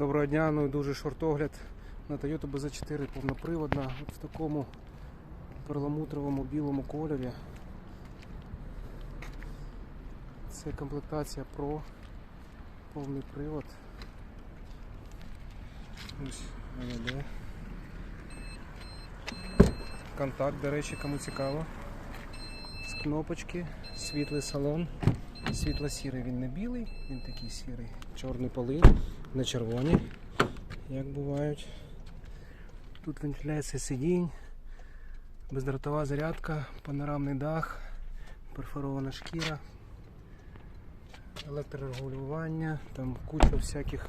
Доброго дня, ну і дуже шортогляд на Toyota BZ4 повноприводна от в такому перламутровому білому кольорі. Це комплектація Pro, повний привод. Ось вона. Контакт, до речі, кому цікаво. З кнопочки, світлий салон. Світло-сірий він не білий, він такий сірий. Чорний полин, не червоні, як бувають. Тут вентиляція сидінь, бездротова зарядка, панорамний дах, перфорована шкіра, електрорегулювання, там куча всяких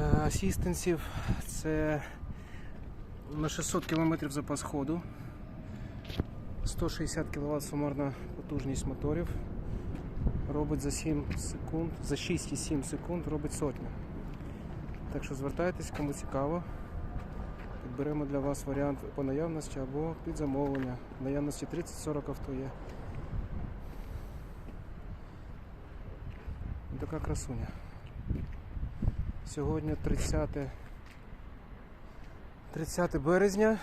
е, асістенсів. Це на 600 км запас ходу. 160 кВт сумарна потужність моторів. Робить за 7 секунд, за 6,7 секунд робить сотню. Так що звертайтесь, кому цікаво. Підберемо для вас варіант по наявності або під замовлення. В наявності 30-40 авто є. Така красуня. Сьогодні 30, 30 березня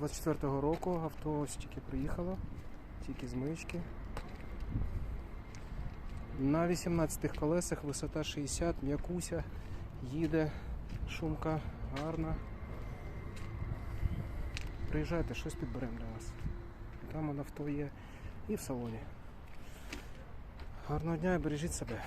24-го року. Авто ось тільки приїхало, тільки з мички. На 18 колесах висота 60, м'якуся, їде, шумка гарна. Приїжджайте, щось підберемо для вас. Там вона авто є і в салоні. Гарного дня і бережіть себе.